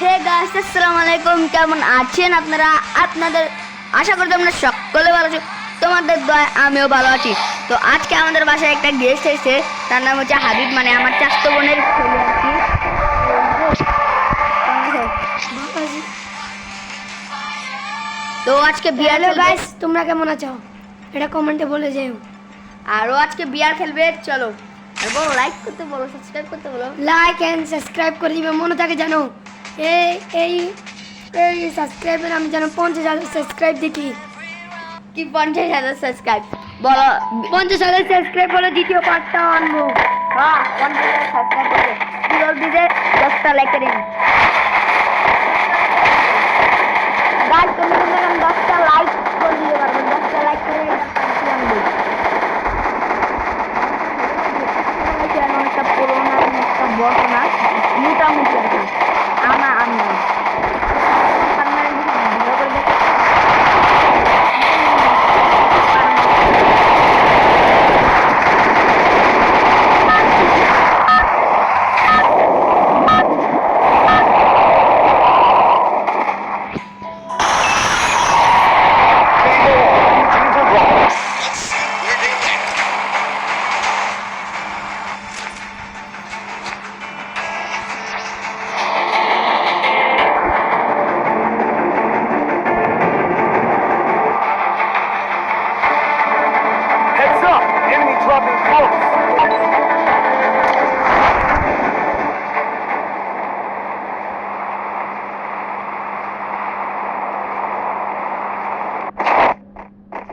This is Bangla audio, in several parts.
হে গাইস আসসালামু আলাইকুম কেমন আছেন আপনারা? আপনাদের আশা করছি আমরা সকলে ভালো আছি। তোমাদের দয় আমিও ভালো আছি। তো আজকে আমাদের বাসায় একটা গেস্ট এসেছে। তার নাম হচ্ছে হাবিব মানে আমার চাস্ত বোনের ছেলে আর কি। তো আজকে বিয়ার গাইস তোমরা কেমন আছো? এটা কমেন্টে বলে যেও আর ও আজকে বিয়ার খেলবে চলো। আর বলো লাইক করতে বলো সাবস্ক্রাইব করতে বলো। লাইক এন্ড সাবস্ক্রাইব করে দিবে মনে থাকে জানো? এই এই এই সাবস্ক্রাইবার আমি যেন পঞ্চাশ হাজার সাবস্ক্রাইব দেখি। কি পঞ্চাশ হাজার সাবস্ক্রাইব বলো। পঞ্চাশ হাজার সাবস্ক্রাইব বলে দ্বিতীয় পার্টটা আনব। হ্যাঁ পঞ্চাশ হাজার সাবস্ক্রাইব করবে জলদি দিতে দশটা লাইক করে গাছ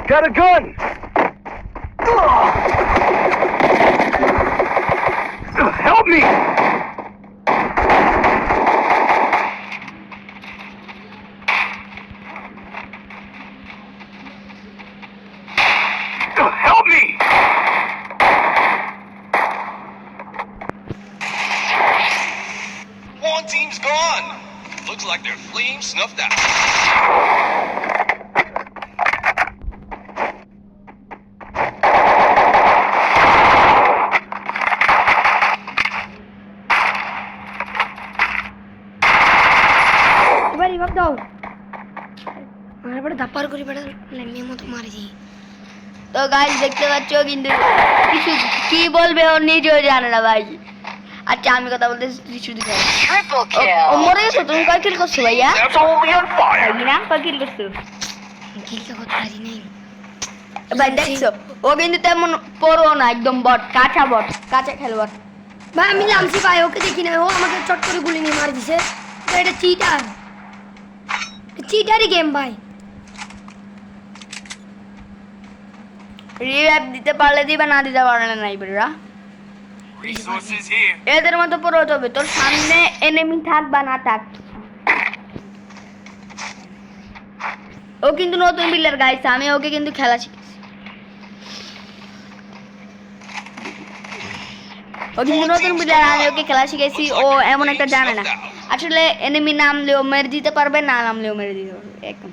Got a gun! Like their flame snuffed out. এবার রিভাব দাও আমার এবারে ধাপ্পার করে বেড়া লেনের মতো মারেছি তো গাইজ দেখতে পাচ্ছ কিন্তু কিছু কি বলবে ও নিজেও জানে না ভাই আচ্ছা আমি কথা বলতে কিছু Triple ও মরে গেছো তুমি কয় কিল করছ ভাইয়া. ভাই না? কয় কিল করছ? কিলতে করতে পারি নাই। ভাই দেখছ ও কিন্তু তেমন পড়ো না একদম বট কাঁচা বট কাঁচা খেলবট ভাই আমি নামছি ভাই ওকে দেখি না ও আমাকে চট করে গুলি নিয়ে মারি দিছে। এটা চিটার চিটারই গেম ভাই। রিভাইভ দিতে পারলে দিবা না দিতে পারলে নাই বেরা. এদের মতো পড়ে হবে তোর সামনে এনিমি থাক বা না থাক। ও কিন্তু নতুন বিল্ডার গাইছে আমি ওকে কিন্তু খেলা শিখেছি। ও কিন্তু নতুন বিল্ডার আমি ওকে খেলা শিখেছি। ও এমন একটা জানে না। আসলে এনিমি নামলেও মেরে দিতে পারবে, না নামলেও মেরে দিতে পারবে। একদম।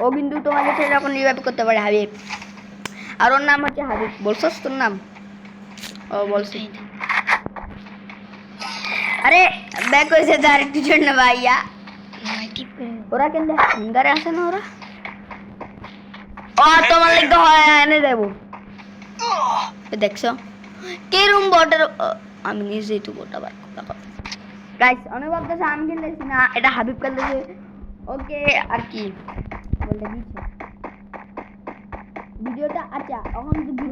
ও কিন্তু তোমাকে যখন রিভাইভ করতে পারে, হাবিব। আর ওর নাম হচ্ছে হাবিব। বলছস তোর নাম? বলছি আরে ব্যাক একটু জন্য ভাইয়া। ওরা হ্যাঙ্গারে আসে না ওরা? ও তোমার লিখতে হয় এনে দেবো। দেখছ? কেরম বটের আমি নিজেই তো বট আবার গাইস অনেক ভাবতেছে আমি খেলতেছি না এটা হাবিব খেলতেছে। ওকে আর কি? বলতে দিচ্ছে। ভিডিওটা আচ্ছা এখন যদি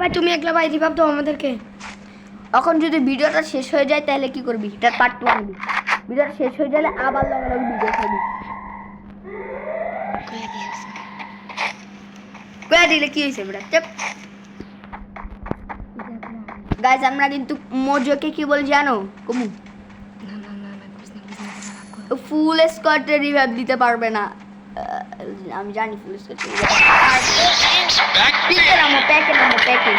ভাই তুমি একলা ভাই রিভাব দাও আমাদেরকে। এখন যদি ভিডিওটা শেষ হয়ে যায় তাহলে কি করবি? এটা পার্ট টু আনবি ভিডিওটা শেষ হয়ে গেলে আবার লগে লগে ভিডিও করবি কয়ে দিলে কি হয়েছে বেটা চেপ। গাইজ আমরা কিন্তু মজোকে কি বল জানো? কমু। ফুল স্কোয়াডে রিভাইভ দিতে পারবে না। Teams back to পিকে নামো প্যাকে নামো প্যাকে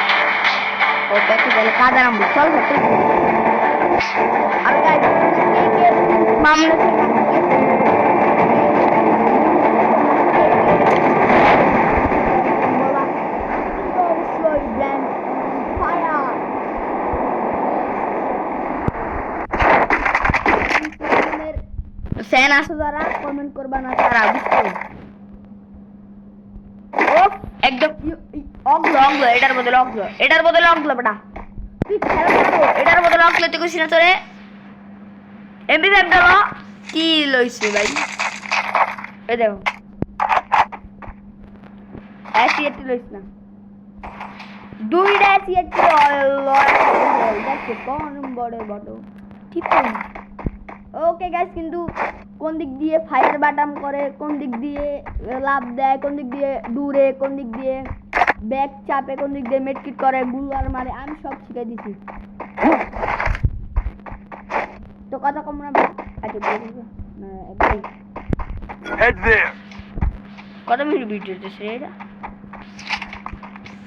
ও প্যাকে গেলে কাদা নামবো চল ঘটে। আর গাইজ মামলা অবশ্যই ব্ল্যান্ড ফায়ার ফ্যান আছে যারা কমেন্ট করবা না তারা বুঝছ ও একদম অগলো অগলো এটার বদলে অগলো এটার বদলে অগলো বেটা। এটার বদলে অগলো তুই কইছিস না তোরে? এমবি দাও কি লইছে ভাই? এই দেখো। অ্যাসিয়েট লইছ না। দুইটা অ্যাসিয়েট দেখছ কোন বড় বড় ঠিক ওকে গাইস কিন্তু কোন দিক দিয়ে ফায়ার বাটাম করে কোন দিক দিয়ে লাভ দেয় কোন দিক দিয়ে দূরে কোন দিক দিয়ে ব্যাক চাপে কোন দিক দিয়ে মেটকিট করে গুলার মারে আমি সব শিখে দিছি। তো কথা কম না আচ্ছা. কত মিনিট ভিডিও দিচ্ছে এটা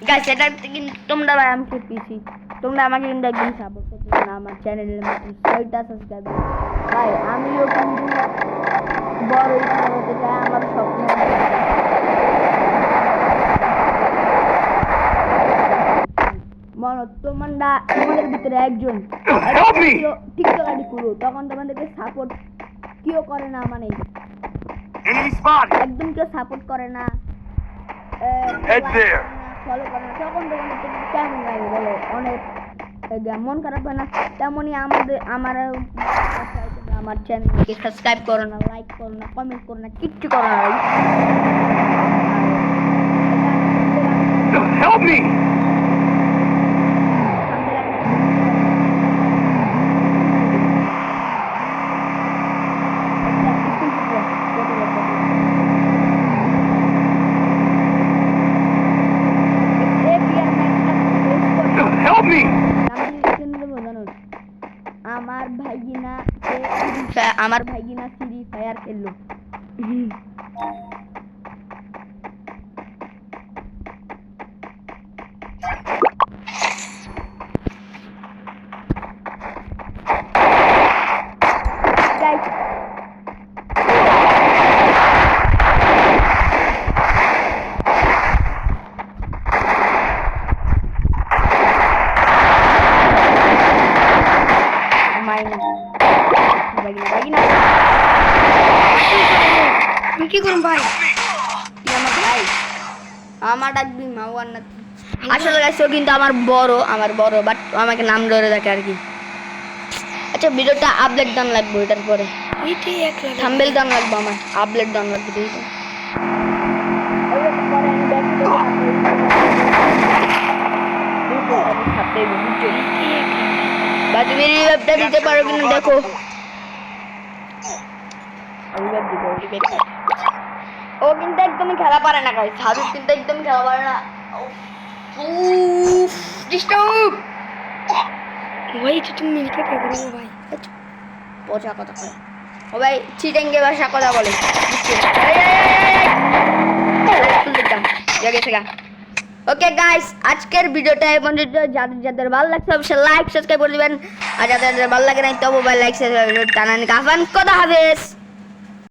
গাইস এটা কিন্তু তোমরা ভাই পিছি তোমরা আমাকে কিন্তু একদম সাপোর্ট করতে না আমার চ্যানেলের মধ্যে ছয়টা সাবস্ক্রাইবার ভাই আমিও কিন্তু বড় ইউটিউবার হতে চাই আমার স্বপ্ন। মনে তোমরা তোমাদের ভিতরে একজন Help me! টিকটক আইডি খুলো তখন তোমাদেরকে সাপোর্ট কেউ করে না মানে একদম কেউ সাপোর্ট করে না। Head there. ফলো কেমন লাগে বলো, অনেক। মন খারাপ হয় না, তেমনই আমাদের আমার আমার চ্যানেলকে সাবস্ক্রাইব করো না লাইক করো না কমেন্ট করো না, কিচ্ছু করো না! আমার ভাইগিনা ফ্রি ফায়ার খেললো Guys, ভাগিনা ভাগিনা আমি কি করুন ভাই? আমার ভাই? আমার ডাকবি মাওয়ার না আসলে গাইছে ও কিন্তু আমার বড় আমার বড় বাট আমাকে নাম ধরে রাখে আর কি। আচ্ছা ভিডিওটা আপডেট দান লাগবে এটার পরে। থাম্বেল দান লাগবে আমার আপডেট দান লাগবে ভিডিওটা বা তুমি রিভাইভটা দিতে পারো কিনা দেখো। রিভাইভ দিবো রিভাইভ ও কিন্তু একদমই খেলা পারে না গাইস হাবিব কিন্তু একদমই খেলা পারে না। উফ ডিস্টার্ব ভাই তো তুমি মিলকে কে করো ভাই। পচা কথা কয়। ও ভাই চিটেঙ্গে ভাষা কথা বলে। ওকে গাইস আজকের ভিডিওটা এই পর্যন্ত। যাদের যাদের ভালো লাগছে অবশ্যই লাইক সাবস্ক্রাইব করে দিবেন। আর যাদের যাদের ভালো লাগে না তবু ভাই লাইক সাবস্ক্রাইব টানানি কাফান কথা হাফেজ।